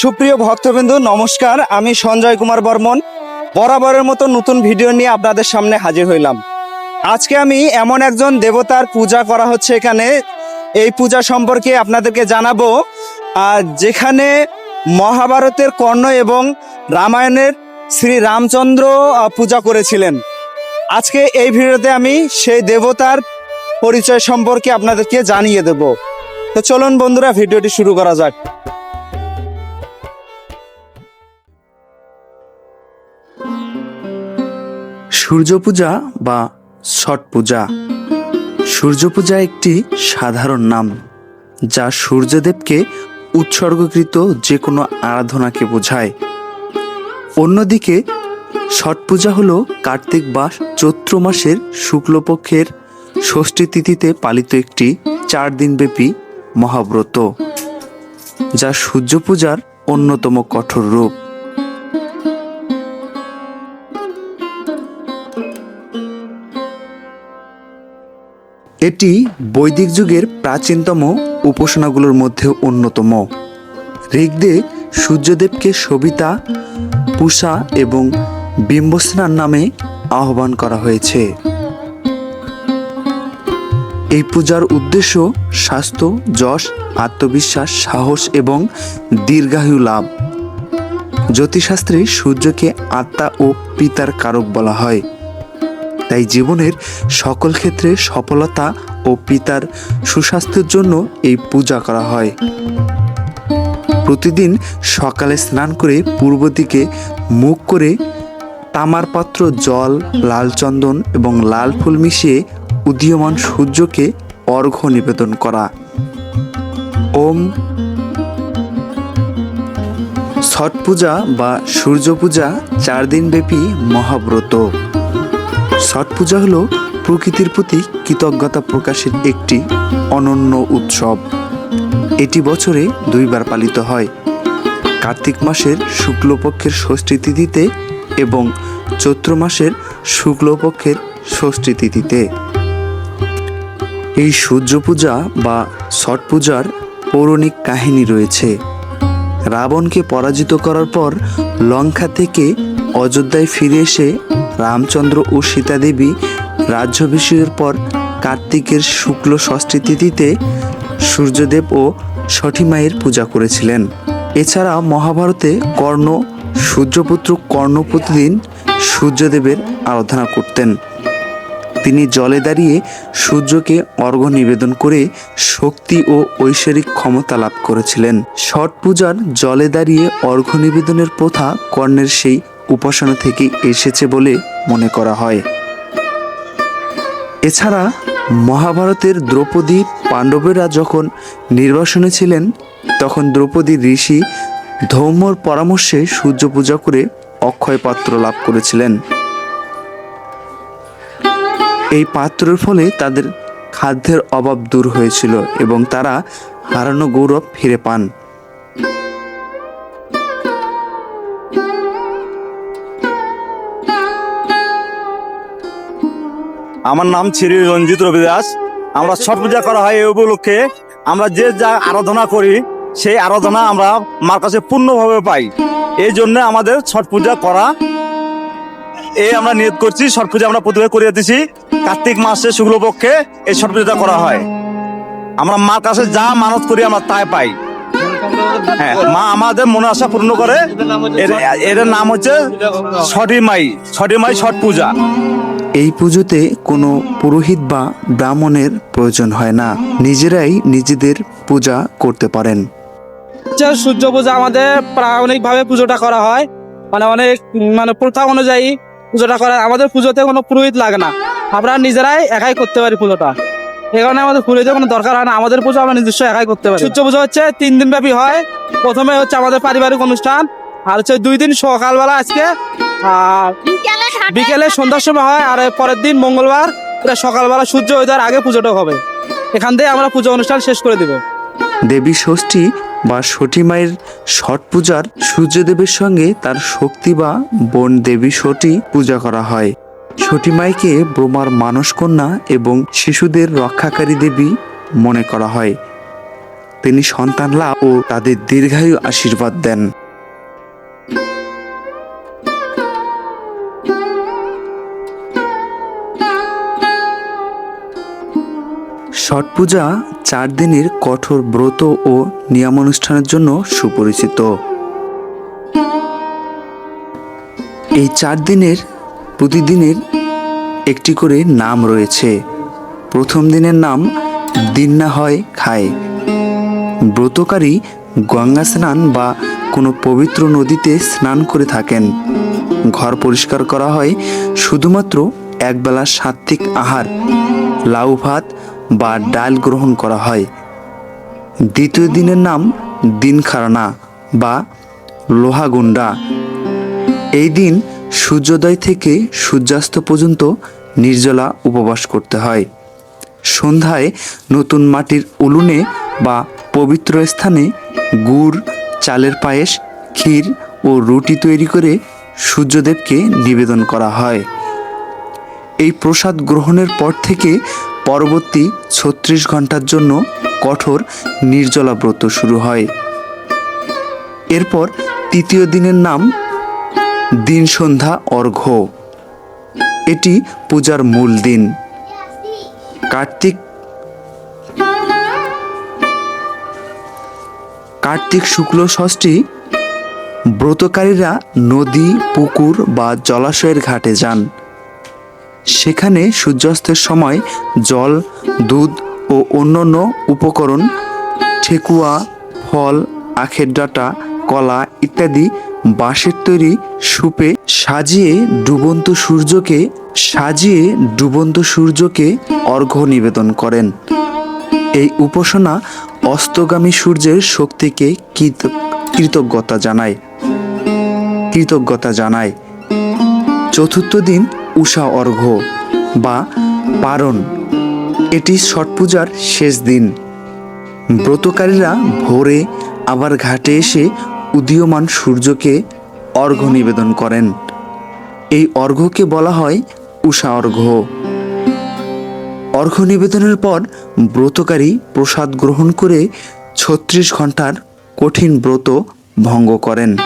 সুপ্রিয় ভক্তবিন্দু, নমস্কার। আমি সঞ্জয় কুমার বর্মন। বরাবরের মতো নতুন ভিডিও নিয়ে আপনাদের সামনে হাজির হইলাম। আজকে আমি এমন একজন দেবতার পূজা করা হচ্ছে এখানে। এই পূজা সম্পর্কে আপনাদেরকে জানাব। আর যেখানে মহাভারতের কর্ণ এবং রামায়ণের শ্রী রামচন্দ্র পূজা করেছিলেন। আজকে এই ভিডিওতে আমি সেই দেবতার পরিচয় সম্পর্কে আপনাদেরকে জানিয়ে দেব। তো চলুন বন্ধুরা, ভিডিওটি শুরু করা যাক। সূর্য পূজা বা ছট পূজা সূর্য পূজা একটি সাধারণ নাম, যা সূর্যদেবকে উৎসর্গকৃত যে কোনো আরাধনাকে বোঝায়। অন্যদিকে ছট পূজা হলো কার্তিক বা চৈত্র মাসের শুক্লপক্ষের ষষ্ঠী তিথিতে পালিত একটি চার দিনব্যাপী মহাব্রত, যা সূর্য পূজার অন্যতম কঠোর রূপ। এটি বৈদিক যুগের প্রাচীনতম উপাসনাগুলোর মধ্যে অন্যতম। ঋগ্দে সূর্যদেবকে সবিতা, পূষা এবং বিম্বস্নান নামে আহ্বান করা হয়েছে। এই পূজার উদ্দেশ্য স্বাস্থ্য, যশ, আত্মবিশ্বাস, সাহস এবং দীর্ঘায়ু লাভ। জ্যোতিষশাস্ত্রে সূর্যকে আত্মা ও পিতার কারক বলা হয়। তাই জীবনের সকল ক্ষেত্রে সফলতা ও পিতার সুস্বাস্থ্যের জন্য এই পূজা করা হয়। প্রতিদিন সকালে স্নান করে পূর্ব দিকে মুখ করে তামার পাত্র, জল, লাল চন্দন এবং লাল ফুল মিশিয়ে উদীয়মান সূর্যকে অর্ঘ্য নিবেদন করা। ওম ছট পূজা বা সূর্য পূজা চার দিনব্যাপী মহাব্রত। ছট পূজা হলো প্রকৃতির প্রতি কৃতজ্ঞতা প্রকাশের একটি অনন্য উৎসব। এটি বছরে দুইবার পালিত হয়। কার্তিক মাসের শুক্লপক্ষের ষষ্ঠী তিথিতে এবং চৈত্র মাসের শুক্লপক্ষের ষষ্ঠী তিথিতে। এই সূর্য পূজা বা ছট পূজার পৌরাণিক কাহিনী রয়েছে। রাবণকে পরাজিত করার পর লঙ্কা থেকে অযোধ্যায় ফিরে এসে রামচন্দ্র ও সীতাদেবী রাজ্যাভিষেকের পর কার্তিকের শুক্ল ষষ্ঠী তিথিতে সূর্যদেব ও সঠী মায়ের পূজা করেছিলেন। এছাড়া মহাভারতে কর্ণ, সূর্যপুত্র কর্ণ প্রতিদিন সূর্যদেবের আরাধনা করতেন। তিনি জলে দাঁড়িয়ে সূর্যকে অর্ঘ্য নিবেদন করে শক্তি ও ঐশ্বরিক ক্ষমতা লাভ করেছিলেন। ছট পূজার জলে দাঁড়িয়ে অর্ঘ্য নিবেদনের প্রথা কর্ণের সেই উপাসনা থেকে এসেছে বলে মনে করা হয়। এছাড়া মহাভারতের দ্রৌপদী পাণ্ডবেরা যখন নির্বাসনে ছিলেন, তখন দ্রৌপদী ঋষি ধৌম্যর পরামর্শে সূর্য পূজা করে অক্ষয় পাত্র লাভ করেছিলেন। এই পাত্রের ফলে তাদের খাদ্যের অভাব দূর হয়েছিল এবং তারা হারানো গৌরব ফিরে পান। আমার নাম শ্রী রঞ্জিত রবি দাস আমরা ছট পূজা করা হয় এই উপলক্ষে। আমরা যে যা আরাধনা করি, সেই আরাধনা আমরা মার কাছে পূর্ণভাবে পাই। এই জন্য আমাদের ছট পূজা করা এই আমরা নিয়োগ করছি। ছট পূজা আমরা প্রতিভাবে করিয়ে দিছি কার্তিক মাসে শুক্লপক্ষে এই ছট পূজাটা করা হয়। আমরা মার কাছে যা মানত করি আমরা তাই পাই। হ্যাঁ মা আমাদের মনে আশা পূর্ণ করে। এর নাম হচ্ছে ছটি মাই। ছটি মাই ছট পূজা। এই পুজোতে কোনো পুরোহিত বা ব্রাহ্মণের প্রয়োজন হয় না। নিজেরাই নিজেদের পূজা করতে পারেন। সূর্য পূজা আমাদের প্রায় অনেকভাবে পুজোটা করা হয়। মানে অনেক মানে প্রথা অনুযায়ী পুজোটা করা। আমাদের পুজোতে কোনো পুরোহিত লাগে না। আমরা নিজেরাই একাই করতে পারি পুজোটা। এই কারণে আমাদের পুরোহিতের কোনো দরকার হয় না। আমাদের পুজো আমরা নিজস্ব একাই করতে পারি। সূর্য পুজো হচ্ছে তিন দিন ব্যাপী হয়। প্রথমে হচ্ছে আমাদের পারিবারিক অনুষ্ঠান। আর হচ্ছে দুই দিন সকালবেলা আজকে বিকেলে সন্ধ্যার সময় হয় আর পরের দিন মঙ্গলবার সকালবেলা সূর্য ওইদার আগে পুজোটা হবে। এখান থেকে আমরা পুজো অনুষ্ঠান শেষ করে দেবো। দেবী ষষ্ঠী বা সতী মায়ের ছট পূজার সূর্যদেবের সঙ্গে তার শক্তি বা বোন দেবী সতী পূজা করা হয়। সতী মাইকে ব্রহ্মার মানস কন্যা এবং শিশুদের রক্ষাকারী দেবী মনে করা হয়। তিনি সন্তান লাভ ও তাদের দীর্ঘায়ু আশীর্বাদ দেন। ছট পূজা চার দিনের কঠোর ব্রত ও নিয়মানুষ্ঠানের জন্য সুপরিচিত। এই চার দিনের প্রতিদিনের একটি করে নাম রয়েছে। প্রথম দিনের নাম দিন না হয় খায়। ব্রতকারী গঙ্গা স্নান বা কোনো পবিত্র নদীতে স্নান করে থাকেন। ঘর পরিষ্কার করা হয় শুধুমাত্র একবেলা সাত্ত্বিক আহার, লাউ ভাত বা ডাল গ্রহণ করা হয়। দ্বিতীয় দিনের নাম দিন খারানা বা লোহাগুন্ডা। এই দিন সূর্যোদয় থেকে সূর্যাস্ত পর্যন্ত নির্জলা উপবাস করতে হয়। সন্ধ্যায় নতুন মাটির উলুনে বা পবিত্র স্থানে গুড়, চালের পায়েস, ক্ষীর ও রুটি তৈরি করে সূর্যদেবকে নিবেদন করা হয়। এই প্রসাদ গ্রহণের পর থেকে পরবর্তী ছত্রিশ ঘণ্টার জন্য কঠোর নির্জলা ব্রত শুরু হয়। এরপর তৃতীয় দিনের নাম দিন সন্ধ্যা অর্ঘ্য। এটি পূজার মূল দিন। কার্তিক কার্তিক শুক্ল ষষ্ঠী ব্রতকারীরা নদী, পুকুর বা জলাশয়ের ঘাটে যান। সেখানে সূর্যাস্তের সময় জল, দুধ ও অন্যান্য উপকরণ, ঠেকুয়া, ফল, আখের ডাঁটা, কলা ইত্যাদি বাঁশের তৈরি সুপে সাজিয়ে ডুবন্ত সূর্যকে, সাজিয়ে ডুবন্ত সূর্যকে অর্ঘ্য নিবেদন করেন। এই উপাসনা অস্তগামী সূর্যের শক্তিকে কৃত- কৃতজ্ঞতা জানায়। কৃতজ্ঞতা জানায়। চতুর্থ দিন উষা অর্ঘ্য বা পারণ। এটি ছট পূজার শেষ দিন। ব্রতকারীরা ভোরে আবার ঘাটে এসে উদীয়মান সূর্যকে অর্ঘ্য নিবেদন করেন। এই অর্ঘ্যকে বলা হয় উষা অর্ঘ্য। অর্ঘ্য নিবেদনের পর ব্রতকারী প্রসাদ গ্রহণ করে ছত্রিশ ঘণ্টার কঠিন ব্রত ভঙ্গ করেন।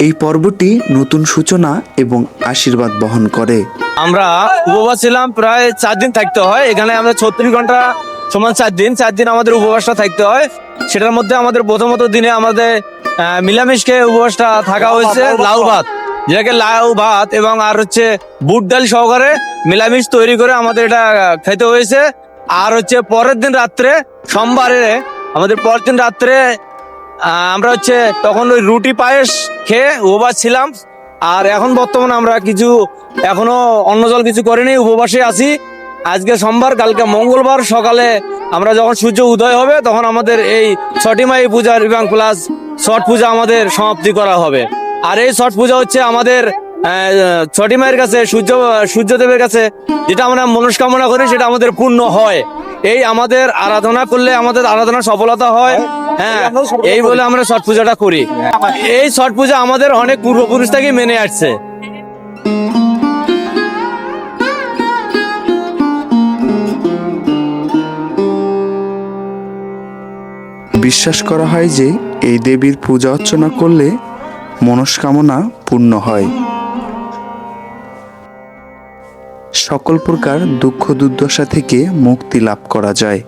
এই পর্বটি নতুন সূচনা এবং আশীর্বাদ বহন করে। আমরা উপবাস ছিলাম প্রায় চার দিন থাকতে হয়। এখানে আমরা ছত্রিশ ঘণ্টা সমান চার দিন। চার দিন আমাদের উপবাসটা থাকতে হয়। সেটার মধ্যে আমাদের প্রথমত দিনে আমাদের আহ, মিলামিশ খেয়ে উপবাসটা থাকা হয়েছে লাউ ভাত। যেটাকে লাউ ভাত এবং আর হচ্ছে বুট ডাল সহকারে মিলামিশ তৈরি করে আমাদের এটা খেতে হয়েছে। আর হচ্ছে পরের দিন রাত্রে সোমবারে আমাদের পরের দিন রাত্রে আমরা হচ্ছে তখন ওই রুটি পায়েস খেয়ে উপবাস ছিলাম। আর এখন বর্তমানে আমরা কিছু, এখনও অন্ন জল কিছু করিনি, উপবাসে আছি। আজকে সোমবার, কালকে মঙ্গলবার, সকালে আমরা যখন সূর্য উদয় হবে, তখন আমাদের এই ছটি মাই পূজার এবং প্লাস ছট পূজা আমাদের সমাপ্তি করা হবে। আর এই ছট পূজা হচ্ছে আমাদের ছটি মায়ের কাছে, সূর্য, সূর্যদেবের কাছে যেটা আমরা মনস্কামনা করি, সেটা আমাদের পূর্ণ হয়। এই আমাদের আরাধনা করলে আমাদের আরাধনা সফলতা হয়। হ্যাঁ এই বলে আমরা ছট পূজাটা করি। এই ছট পূজা আমাদের অনেক পূর্বপুরুষ থেকে মেনে আসছে। বিশ্বাস করা হয় যে এই দেবীর পূজা অর্চনা করলে মনস্কামনা পূর্ণ হয়। সকল প্রকার দুঃখ দুর্দশা থেকে মুক্তি লাভ করা যায়।